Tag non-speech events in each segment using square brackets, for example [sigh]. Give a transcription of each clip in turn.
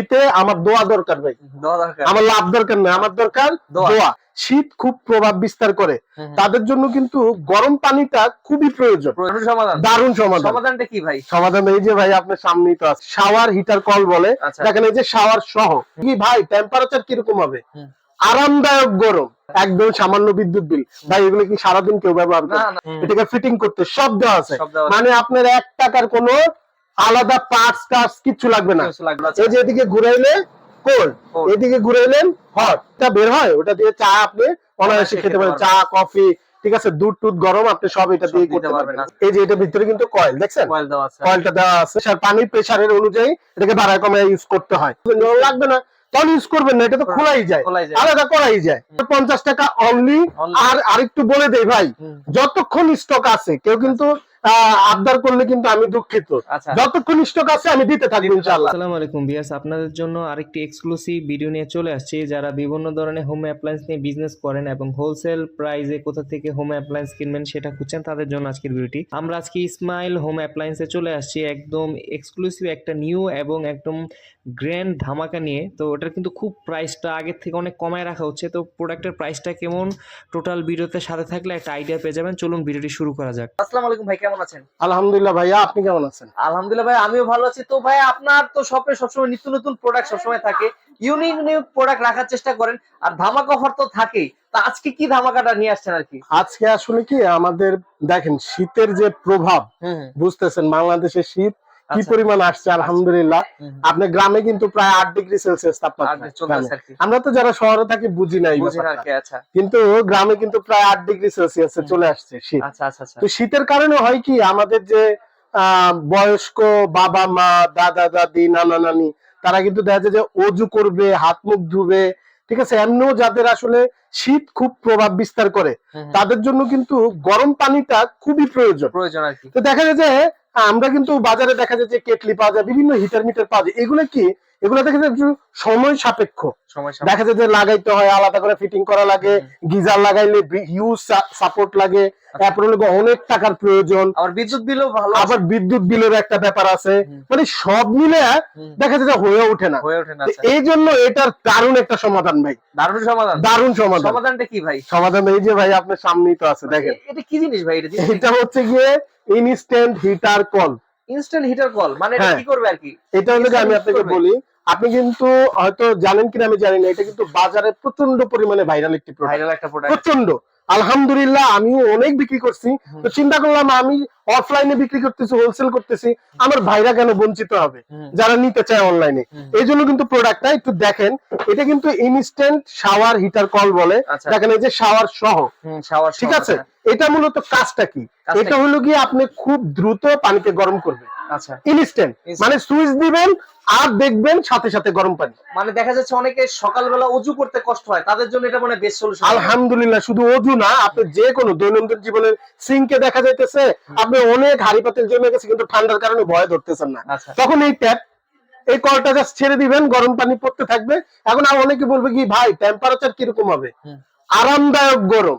শীতে আমার দোয়া দরকার ভাই। আমার লাভ দরকার নেই আমার দরকার দোয়া। শীত খুব প্রভাব বিস্তার করে। তাদের জন্য কিন্তু গরম পানিটা খুবই প্রয়োজন। দারুণ সমাধান। সমাধানটা কি ভাই? সমাধান এই যে ভাই আপনার সামনেই তো আছে। শাওয়ার হিটার কল বলে। আচ্ছা। দেখেন এই যে শাওয়ার সহ। কি ভাই টেম্পারেচার কীরকম হবে? আরামদায়ক গরম। একদম সামান্য বিদ্যুৎ বিল। ভাই এগুলো কি সারাদিন কেউ ব্যবহার করে? না, না। এটাকে ফিটিং করতে সব দেওয়া আছে। মানে আপনার এক টাকার কোনো আলাদা পার্টস টার্টস কিচ্ছু লাগবে না। কিছু আচ্ছা। এই যে এদিকে ঘুরাইলে কোল্ড এদিকে ঘুরাইলেন হট এটা বের হয় ওটা দিয়ে চা আপনি অনায়াসে খেতে পারেন। চা কফি ঠিক আছে দুধ টুধ গরম আপনি সব এটা দিয়ে করতে পারবেন। পারবেন। এই যে এটা ভিতরে কিন্তু কয়েল দেখছেন? কয়েল দেওয়া আছে। কয়েলটা দেওয়া আছে। আর পানির প্রেসারের অনুযায়ী এটাকে বাড়ায় কমায় ইউজ করতে হয়। লাগবে না তাহলে ইউজ করবেন না এটা তো খোলাই যায়। আলাদা করাই যায়। পঞ্চাশ টাকা অনলি আর আরেকটু বলে দেই ভাই। যতক্ষণ স্টক আছে কেউ কিন্তু আবদার করলে কিন্তু আমি দুঃখিত। আচ্ছা। যতক্ষণ স্টক আছে আমি দিতে থাকব ইনশাআল্লাহ। আসসালামু আলাইকুম বিয়াস আপনাদের জন্য আরেকটি এক্সক্লুসিভ ভিডিও নিয়ে চলে আসছি। যারা বিভিন্ন ধরনের হোম অ্যাপ্লায়েন্স নিয়ে বিজনেস করেন এবং হোলসেল প্রাইসে কোথা থেকে হোম অ্যাপ্লায়েন্স কিনবেন সেটা খুঁজছেন তাদের জন্য আজকের ভিডিওটি আমরা আজকে ইসমাইল হোম অ্যাপ্লায়েন্সে চলে আসছি একদম এক্সক্লুসিভ একটা নিউ এবং একদম গ্র্যান্ড ধামাকা নিয়ে। তো ওটার কিন্তু খুব প্রাইসটা আগের থেকে অনেক কমায় রাখা হচ্ছে। তো প্রোডাক্টের প্রাইসটা কেমন? টোটাল ভিডিওতে সাথে থাকলে একটা আইডিয়া পেয়ে যাবেন। চলুন ভিডিওটি শুরু করা যাক। আসসালামু আলাইকুম ভাই কেমন আছেন? আলহামদুলিল্লাহ ভাইয়া আপনি কেমন আছেন? আলহামদুলিল্লাহ ভাই আমিও ভালো আছি। তো ভাই আপনার তো শপে সবসময় নিত্য নতুন প্রোডাক্ট সবসময় থাকে। ইউনিক ইউনিক প্রোডাক্ট রাখার চেষ্টা করেন আর ধামাকা অফার তো থাকেই। তা আজকে কি ধামাকাটা নিয়ে আসছেন আর কি? আজকে আসলে কি আমাদের দেখেন শীতের যে প্রভাব বুঝতেছেন বাংলাদেশের শীত কি আচ্ছা। পরিমাণ আসছে? আলহামদুলিল্লাহ। হুম। আপনার গ্রামে কিন্তু প্রায় আট ডিগ্রি সেলসিয়াস তাপমাত্রা। আমরা তো যারা শহরে থাকি বুঝি না এই বুঝেন আর ব্যাপারটা। কি আচ্ছা। কিন্তু গ্রামে কিন্তু প্রায় আট ডিগ্রি সেলসিয়াসে চলে আসছে শীত। আচ্ছা আচ্ছা আচ্ছা। তো শীতের কারণে হয় কি? আমাদের যে বয়স্ক বাবা মা দাদা দাদি নানা নানি তারা কিন্তু দেখা যায় যে অজু করবে হাত মুখ ধুবে ঠিক আছে? এমনিও যাদের আসলে শীত খুব প্রভাব বিস্তার করে। তাদের জন্য কিন্তু গরম পানিটা খুবই প্রয়োজন। প্রয়োজন আর কি। তো দেখা যায় যে আমরা কিন্তু বাজারে দেখা যায় যে কেটলি পাওয়া যায় বিভিন্ন হিটার মিটার পাওয়া যায়। এগুলো কি? এগুলো দেখা যায় সময় সাপেক্ষ। দেখা যায় যে লাগাইতে হয় আলাদা করে ফিটিং করা লাগে গিজার লাগাইলে হিউজ সাপোর্ট লাগে। তারপরে অনেক টাকার প্রয়োজন। আবার বিদ্যুৎ বিলও ভালো আবার বিদ্যুৎ বিলের একটা ব্যাপার আছে। মানে সব মিলে দেখা যায় যে হয়ে ওঠে না। হয়ে ওঠে না আচ্ছা। এই জন্য এটার দারুণ একটা সমাধান ভাই। দারুণ সমাধান। দারুণ সমাধান। সমাধানটা কি ভাই? সমাধান এই যে ভাই আপনার সামনেই তো আছে দেখেন। এটা কি জিনিস ভাই? এটা এটা হচ্ছে গিয়ে ইনস্ট্যান্ট হিটার কল ইনস্ট্যান্ট হিটার কল মানে এটা হ্যাঁ। কি করবে আর কি? এটা হলো আমি আপনাকে বলি আপনি কিন্তু হয়তো জানেন কিনা আমি জানি না এটা কিন্তু বাজারে প্রচণ্ড পরিমাণে ভাইরাল একটি প্রোডাক্ট ভাইরাল একটা প্রোডাক্ট প্রচণ্ড আলহামদুলিল্লাহ আমিও অনেক বিক্রি করছি। তো চিন্তা করলাম আমি অফলাইনে বিক্রি করতেছি হোলসেল করতেছি আমার ভাইরা কেন বঞ্চিত হবে? যারা নিতে চায় অনলাইনে এই জন্য কিন্তু প্রোডাক্টটা একটু দেখেন এটা কিন্তু ইনস্ট্যান্ট শাওয়ার হিটার কল বলে। আচ্ছা। দেখেন এই যে শাওয়ার সহ। শাওয়ার ঠিক আছে? এটা মূলত কাজটা কি? এটা হলো গিয়ে আপনি খুব দ্রুত পানিকে গরম করবেন। আচ্ছা ইনস্ট্যান্ট Instant। মানে সুইচ দিবেন আর দেখবেন সাথে সাথে গরম পানি। মানে দেখা যাচ্ছে অনেকে সকালবেলা উজু করতে কষ্ট হয় তাদের জন্য এটা মানে বেস্ট সলিউশন আলহামদুলিল্লাহ শুধু অজু না আপনি যে কোনো দৈনন্দিন জীবনের সিঙ্কে দেখা যাইতেছে আপনি অনেক হাড়ি পাতিল জমে গেছে কিন্তু ঠান্ডার কারণে ভয় ধরতেছেন না। আচ্ছা। তখন এই ট্যাপ এই কলটা জাস্ট ছেড়ে দিবেন গরম পানি পড়তে থাকবে। এখন আর অনেকে বলবে কি ভাই টেম্পারেচার কীরকম হবে। আরামদায়ক গরম।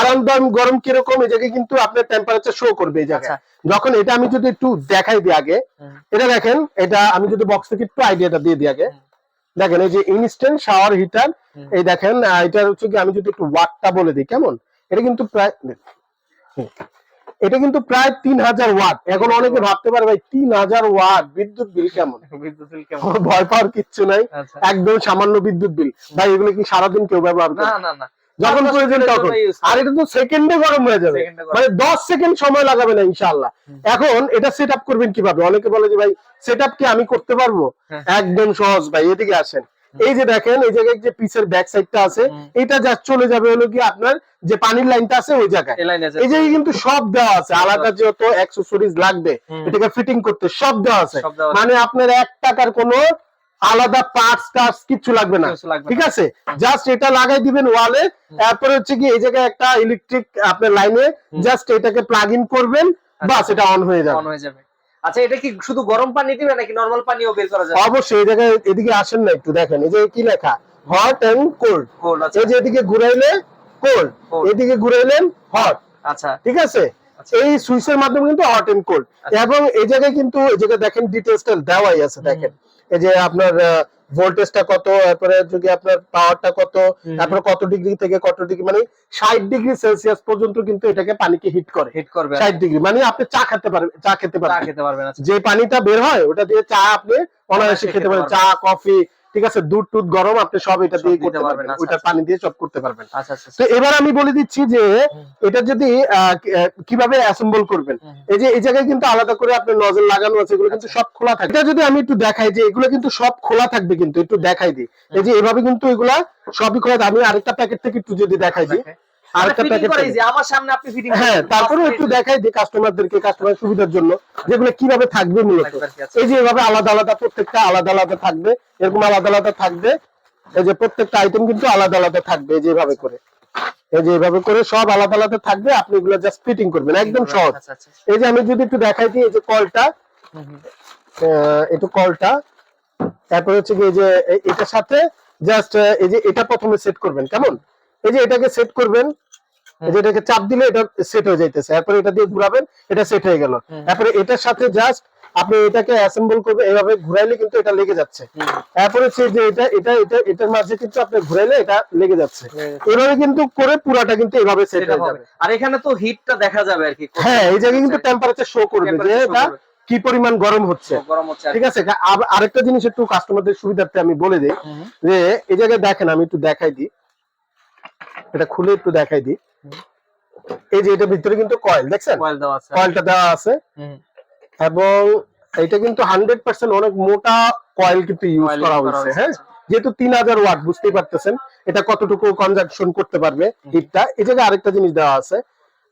আরামদায়ক গরম। কীরকম এই জায়গায় কিন্তু আপনার টেম্পারেচার শো করবে এই জায়গায়। আচ্ছা। যখন এটা আমি যদি একটু দেখাই দিই আগে এটা দেখেন এটা আমি যদি বক্স থেকে একটু আইডিয়াটা দিয়ে দিই আগে। দেখেন এই যে ইনস্ট্যান্ট শাওয়ার হিটার এই দেখেন এটা হচ্ছে কি আমি যদি একটু ওয়াটটা বলে দিই কেমন? এটা কিন্তু প্রায়। এটা কিন্তু প্রায় তিন হাজার ওয়াট। এখন অনেকে ভাবতে পারে ভাই তিন হাজার ওয়াট বিদ্যুৎ বিল কেমন? [laughs] বিদ্যুৎ বিল কেমন? ভয় পাওয়ার কিচ্ছু নাই। আচ্ছা। একদম সামান্য বিদ্যুৎ বিল। ভাই এগুলো কি সারাদিন কেউ ব্যবহার করে? না না না। যখন প্রয়োজন তখন। আর এটা তো সেকেন্ডে গরম হয়ে যাবে। মানে দশ সেকেন্ড সময় লাগাবে না ইনশাল্লাহ এখন এটা সেট আপ করবেন কীভাবে? অনেকে বলে যে ভাই সেট আপ কি আমি করতে পারব? হ্যাঁ। একদম সহজ ভাই এদিকে আসেন। এই যে দেখেন এই জায়গায় যে পিসের ব্যাক সাইডটা আছে এটা যা চলে যাবে হলো কি আপনার যে পানির লাইনটা আছে ওই জায়গায়। এই জায়গায় কিন্তু সব দেওয়া আছে আলাদা যত অ্যাক্সেসরিজ লাগবে এটাকে ফিটিং করতে সব দেওয়া আছে। মানে আপনার এক টাকার কোনো আলাদা পার্টস টার্টস কিছু লাগবে না। ঠিক আছে? জাস্ট এটা লাগাই দিবেন ওয়ালে তারপরে হচ্ছে কি এই জায়গায় একটা ইলেকট্রিক আপনার লাইনে জাস্ট এটাকে প্লাগ ইন করবেন বাস এটা অন হয়ে যাবে। অন হয়ে যাবে। আচ্ছা এটা কি শুধু গরম পানি দিবে নাকি নরমাল পানিও বের করা যাবে? অবশ্যই এই জায়গায় এদিকে আসেন না একটু দেখেন। এই যে কি লেখা? হট এন্ড কোল্ড কোল্ড আছে এই যে এদিকে ঘুরাইলে কোল্ড। এদিকে ঘুরাইলেন হট আচ্ছা। ঠিক আছে? আচ্ছা। এই সুইচের মাধ্যমে কিন্তু হট এন্ড কোল্ড আচ্ছা। এবং এই জায়গায় কিন্তু এই জায়গায় দেখেন ডিটেলসটা দেওয়াই আছে দেখেন। এই যে আপনার ভোল্টেজটা কত তারপরে যদি আপনার পাওয়ারটা কত তারপরে কত ডিগ্রি থেকে কত ডিগ্রি মানে ষাট ডিগ্রি সেলসিয়াস পর্যন্ত কিন্তু এটাকে পানিকে হিট করে। হিট করবে। ষাট ডিগ্রি মানে আপনি চা খেতে পারবেন চা খেতে চা পারবেন। খেতে পারবেন আচ্ছা। যে পানিটা বের হয় ওটা দিয়ে চা আপনি অনায়াসে খেতে পারেন চা কফি ঠিক আছে দুধ টুধ গরম আপনি সব এটা দিয়ে করতে পারবেন, আচ্ছা, ওইটার আচ্ছা। পানি দিয়ে সব করতে পারবেন। আচ্ছা তো এবার আমি বলে দিচ্ছি যে এটা যদি আহ, কীভাবে অ্যাসেম্বল করবেন? এই যে এই জায়গায় কিন্তু আলাদা করে আপনার নজল লাগানো আছে এগুলো কিন্তু সব খোলা থাকে এটা যদি আমি একটু দেখাই যে এগুলো কিন্তু সব খোলা থাকবে কিন্তু একটু দেখাই দিই। এই যে এভাবে কিন্তু এগুলা সবই খোলা। আমি আরেকটা প্যাকেট থেকে একটু যদি দেখাই দিই। আরেকটা ফিটিং প্যাকেট এই যে আমার সামনে আপনি ফিটিং হ্যাঁ তারপরে একটু দেখাই দিই কাস্টমারদেরকে কাস্টমার সুবিধার জন্য যেগুলো কীভাবে থাকবে মূলত। এই যে এভাবে আলাদা আলাদা প্রত্যেকটা আলাদা আলাদা থাকবে এরকম আলাদা আলাদা থাকবে। এই যে প্রত্যেকটা আইটেম কিন্তু আলাদা আলাদা থাকবে এই যে এভাবে করে। এই যে এভাবে করে সব আলাদা আলাদা থাকবে আপনি এগুলো জাস্ট ফিটিং করবেন একদম সহজ। আচ্ছা আচ্ছা। এই যে আমি যদি একটু দেখাই দিই এই যে কলটা একটু কলটা। তারপরে হচ্ছে কি এই যে এটার সাথে জাস্ট এই যে এটা প্রথমে সেট করবেন কেমন? এই যে এটাকে সেট করবেন এটাকে চাপ দিলে এটা সেট হয়ে যাইতেছে। তারপরে এটা দিয়ে ঘুরাবেন এটা সেট হয়ে গেল। তারপরে এটার সাথে জাস্ট আপনি এটাকে অ্যাসেম্বল করবে এভাবে ঘুরাইলে কিন্তু এটা লেগে যাচ্ছে। তারপরে হচ্ছে যে এটা এটা এটা এটার মাঝে কিন্তু আপনি ঘুরাইলে এটা লেগে যাচ্ছে। এভাবে কিন্তু করে পুরাটা কিন্তু এভাবে সেট হয়ে যাবে। আর এখানে তো হিটটা দেখা যাবে আর কি। হ্যাঁ এই জায়গায় কিন্তু টেম্পারেচার শো করবে যে এটা কি পরিমাণ গরম হচ্ছে। ঠিক আছে আব- আরেকটা জিনিস একটু কাস্টমারদের সুবিধার্থে আমি বলে দিই। যে এই জায়গায় দেখেন আমি একটু দেখাই দিই। এটা খুলে একটু দেখাই দিই। এই যে এটা ভিতরে কিন্তু কয়েল দেখছেন? কয়েল দেওয়া আছে। কয়েলটা দেওয়া আছে। হুম। এবং এটা কিন্তু হান্ড্রেড পার্সেন্ট অনেক মোটা কয়েল কিন্তু ইউজ করা হয়েছে হ্যাঁ। যেহেতু তিন হাজার ওয়াট বুঝতেই পারতেছেন এটা কতটুকু কনজাকশন করতে পারবে হিটটা এই জায়গায় আরেকটা জিনিস দেওয়া আছে।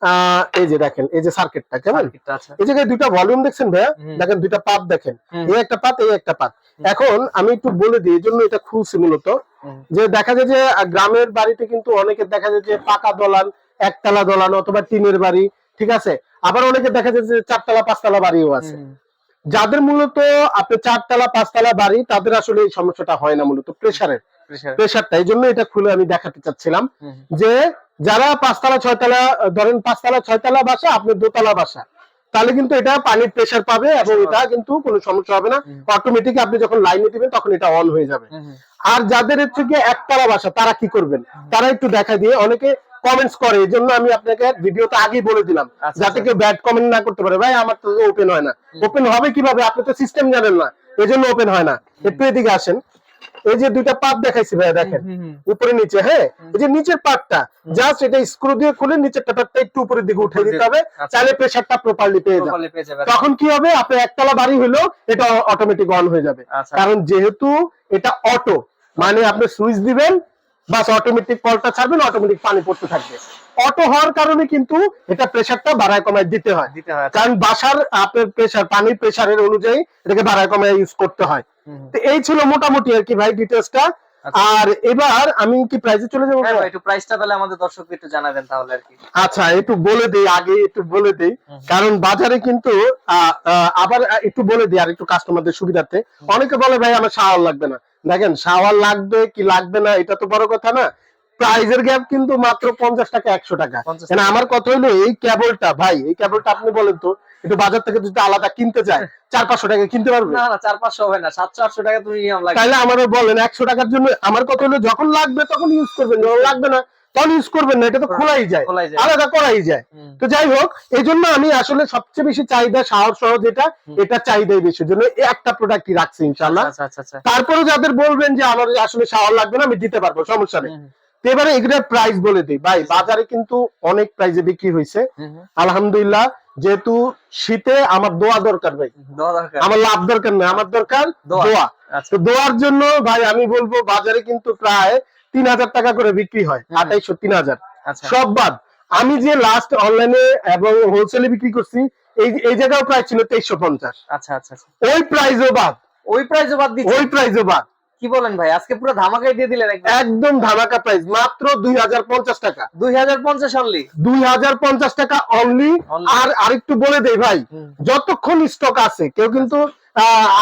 আহ, এই যে দেখেন এই যে সার্কিটটা কেমন? এই জায়গায় দুইটা ভলিউম দেখছেন ভাইয়া? দেখেন দুইটা পাত দেখেন। এই একটা পাত এই একটা পাত। এখন আমি একটু বলে দিই এই জন্য এটা খুলছি মূলত। যে দেখা যায় যে গ্রামের বাড়িতে কিন্তু অনেকে দেখা যায় যে পাকা দলান একতলা দলান অথবা টিনের বাড়ি ঠিক আছে? আবার অনেকে দেখা যায় যে চারতলা পাঁচতলা বাড়িও আছে। যাদের মূলত আপনি চারতলা পাঁচতলা বাড়ি তাদের আসলে এই সমস্যাটা হয় না মূলত Pressure। প্রেসারটা এই জন্য এটা খুলে আমি দেখাতে চাচ্ছিলাম যে যারা পাঁচতলা ছয়তলা ধরেন পাঁচতলা ছয়তলা বাসা আপনি দোতলা বাসা তাহলে কিন্তু এটা পানির প্রেসার পাবে এবং এটা কিন্তু কোনো সমস্যা হবে না। অটোমেটিক আপনি যখন লাইনে দিবেন তখন এটা অন হয়ে যাবে। আর যাদের হচ্ছে গিয়ে একতলা বাসা তারা কি করবেন? তারা একটু দেখা দিয়ে অনেকে কমেন্টস করে এই জন্য আমি আপনাকে ভিডিওতে আগেই বলে দিলাম আচ্ছা, যাতে আচ্ছা। কেউ ব্যাড কমেন্ট না করতে পারে। ভাই আমার তো ওপেন হয় না। ওপেন হবে কীভাবে? আপনি তো সিস্টেম জানেন না এই জন্য ওপেন হয় না। একটু এদিকে আসেন। এই যে দুইটা পাত দেখাইছি ভাই দেখেন। উপরে নিচে হ্যাঁ? এই যে নিচের পার্টটা জাস্ট এটা স্ক্রু দিয়ে খুলে নিচের পার্টটা একটু উপরের দিকে উঠে দিতে হবে। আচ্ছা। তাহলে প্রেসারটা প্রপারলি পেয়ে যাবে। তখন কি হবে? আপনি একতলা বাড়ি হলেও এটা অটোমেটিক অন হয়ে যাবে। কারণ যেহেতু এটা অটো মানে আপনি সুইচ দিবেন বাস অটোমেটিক কলটা ছাড়বেন অটোমেটিক পানি পড়তে থাকবে। অটো হওয়ার কারণে কিন্তু এটা প্রেসারটা বাড়ায় কমায় দিতে হয়। দিতে হয় আচ্ছা। কারণ বাসার আপনার প্রেসার পানির প্রেসারের অনুযায়ী এটাকে বাড়ায় কমায় ইউজ করতে হয়। তো এই ছিল মোটামুটি আর কি ভাই ডিটেলসটা আচ্ছা। আর এবার আমি কি প্রাইসে চলে যাব হ্যাঁ একটু প্রাইসটা তাহলে আমাদের দর্শককে একটু জানাবেন তাহলে আর কি। আচ্ছা একটু বলে দেই আগে একটু বলে দেই। কারণ বাজারে কিন্তু আবার একটু বলে দিই আর একটু কাস্টমারদের সুবিধার্থে। অনেকে বলে ভাই আমার শাওয়ার লাগবে না। দেখেন শাওয়ার লাগবে কি লাগবে না এটা তো বড় কথা না। প্রাইজের গ্যাপ কিন্তু মাত্র পঞ্চাশ টাকা একশো টাকা। 50 মানে আমার কথা হলো এই কেবলটা ভাই এই কেবলটা আপনি বলেন তো একটু বাজার থেকে যদি আলাদা কিনতে চায় চার পাঁচশো টাকা কিনতে পারবে? না না চার পাঁচশো হবে না সাতশো আটশো টাকা তুমি তাহলে আমার বলেন একশো টাকার জন্য আমার কথা হলো যখন লাগবে তখন ইউজ করবেন যখন লাগবে না তখন ইউজ করবেন না এটা তো খোলাই যায় আলাদা করাই যায়। তো যাই হোক এই জন্য আমি আসলে সবচেয়ে বেশি চাহিদা সহ যেটা এটা চাহিদাই বেশি। জন্য একটা প্রোডাক্টই রাখছি ইনশাল্লাহ আচ্ছা আচ্ছা আচ্ছা। তারপরে যাদের বলবেন যে আমার আসলে শাওয়ার লাগবে না আমি দিতে পারব সমস্যা নেই। এবারে এগুলোর প্রাইস বলে দিই। ভাই বাজারে কিন্তু অনেক প্রাইসে বিক্রি হয়েছে হুম, হুম। আলহামদুলিল্লাহ যেহেতু শীতে আমার দোয়া দরকার ভাই। আমার লাভ দরকার না আমার দরকার দোয়া। তো দোয়ার জন্য ভাই আমি বলব বাজারে কিন্তু প্রায় তিন হাজার টাকা করে বিক্রি হয় আঠাইশো তিন হাজার। আচ্ছা। সব বাদ। আমি যে লাস্ট অনলাইনে এবং হোলসেলে বিক্রি করছি এই এই জায়গাও প্রায় ছিল তেইশশো পঞ্চাশ। আচ্ছা আচ্ছা আচ্ছা। ওই প্রাইজও বাদ। ওই প্রাইসও বাদ দিচ্ছে ওই প্রাইজও বাদ। কি বলেন ভাই আজকে পুরো ধামাকাই দিয়ে দিলেন একদম। ধামাকা প্রাইস মাত্র দুই হাজার পঞ্চাশ টাকা। দুই হাজার পঞ্চাশ অনলি দুই হাজার পঞ্চাশ টাকা অনলি আর আরেকটু বলে দেই ভাই যতক্ষণ স্টক আছে কেউ কিন্তু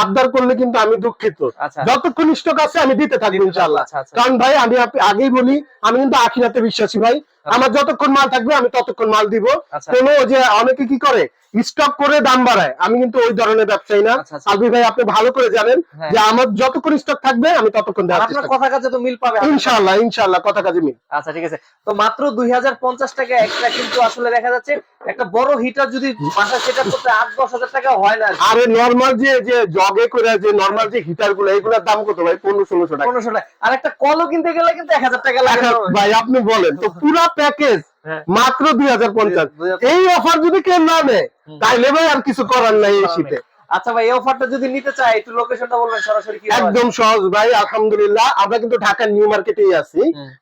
আবদার করলে কিন্তু আমি দুঃখিত। আচ্ছা। যতক্ষণ স্টক আছে আমি দিতে থাকি ইনশাল্লাহ আচ্ছা, আচ্ছা। কারণ ভাই আমি আগেই বলি আমি কিন্তু আখিরাতে বিশ্বাসী ভাই। আমার যতক্ষণ মাল থাকবে আমি ততক্ষণ মাল দিব। আচ্ছা। কোনো যে অনেকে কি করে? স্টক করে দাম বাড়ায়। আমি কিন্তু ওই ধরনের ব্যবসায়ী না। আচ্ছা, আচ্ছা। আলবি ভাই আপনি ভালো করে জানেন হ্যাঁ। যে আমার যতক্ষণ স্টক থাকবে আমি ততক্ষণ দেওয়ার আপনার চেষ্টা কথা কাজে তো মিল পাবে ইনশাআল্লাহ ইনশাআল্লাহ কথা কাজে মিল। আচ্ছা ঠিক আছে। তো মাত্র দুই হাজার পঞ্চাশ টাকা একটা কিন্তু আসলে দেখা যাচ্ছে একটা বড় হিটার যদি বাসায় সেটা করতে আট দশ হাজার টাকা হয় না আরে নরমাল যে যে জগে করে যে নরমাল যে হিটারগুলো এগুলোর দাম কত ভাই? পনেরো ষোলোশো টাকা। পনেরোশো টাকা। আর একটা কলও কিনতে গেলে কিন্তু এক হাজার টাকা লাগে। ভাই আপনি বলেন। তো পুরো প্যাকেজ। মাত্র দুই হাজার পঞ্চাশ। এই অফার যদি কেউ না নেয় তাইলে ভাই আর কিছু করার নাই এই শীতে। আচ্ছা ভাই এই অফারটা যদি নিতে চাই একটু লোকেশনটা বলবেন সরাসরি কি একদম সহজ ভাই আলহামদুলিল্লাহ আমরা কিন্তু ঢাকার নিউ মার্কেটেই আছি।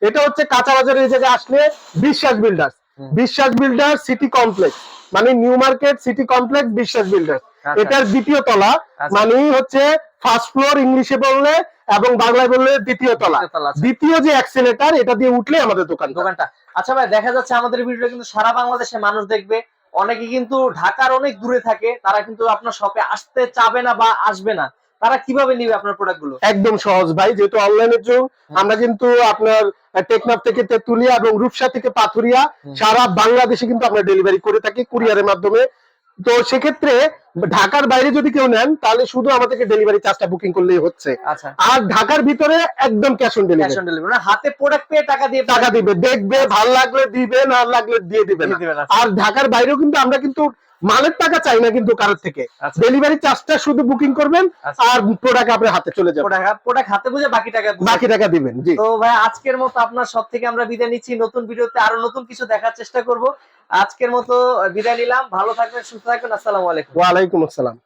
এটা হচ্ছে কাঁচা বাজারের এই জায়গায় আসলে Biswas builders Biswas builder city complex মানে new market city complex Biswas builder আচ্ছা। এটার দ্বিতীয় তলা আচ্ছা। মানে হচ্ছে ফার্স্ট ফ্লোর ইংলিশে বললে এবং বাংলায় বললে দ্বিতীয় তলা। দ্বিতীয় আচ্ছা। দ্বিতীয় যে অ্যাক্সিলেটার এটা দিয়ে উঠলে আমাদের দোকান দোকানটা। আচ্ছা ভাই দেখা যাচ্ছে আমাদের ভিডিও কিন্তু সারা বাংলাদেশে মানুষ দেখবে। অনেকে কিন্তু ঢাকার অনেক দূরে থাকে তারা কিন্তু আপনার শপে আসতে চাবে না বা আসবে না। তারা কীভাবে নিবে আপনার প্রোডাক্টগুলো? একদম সহজ ভাই যেহেতু অনলাইনের যুগ আমরা কিন্তু আপনার টেকনাফ থেকে তেতুলিয়া এবং রূপসা থেকে পাথুরিয়া সারা বাংলাদেশে কিন্তু আমরা ডেলিভারি করে থাকি কুরিয়ারের মাধ্যমে। তো সেক্ষেত্রে ঢাকার বাইরে যদি কেউ নেন তাহলে শুধু আমাদেরকে ডেলিভারি চার্জটা বুকিং করলেই হচ্ছে। আচ্ছা। আর ঢাকার ভিতরে একদম cash on cash delivery on delivery মানে হাতে প্রোডাক্ট পেয়ে টাকা দিয়ে টাকা দিবে দেখবে ভালো লাগলে দিবে না লাগলে দিয়ে দিবে। আর ঢাকার বাইরেও কিন্তু আমরা কিন্তু মালের টাকা চাই না কিন্তু কারোর থেকে। আচ্ছা। ডেলিভারি চার্জটা শুধু বুকিং করবেন আচ্ছা। আর প্রোডাক্ট আপনার হাতে চলে যাবে। প্রোডাক্ট প্রোডাক্ট হাতে বুঝে বাকি টাকা বাকি টাকা দিবেন জি। তো ভাই আজকের মতো আপনার সব থেকে আমরা বিদায় নিচ্ছি। নতুন ভিডিওতে আরও নতুন কিছু দেখার চেষ্টা করব। আজকের মতো বিদায় নিলাম। ভালো থাকবেন সুস্থ থাকবেন। আসসালামু আলাইকুম। ওয়া আলাইকুম আসসালাম।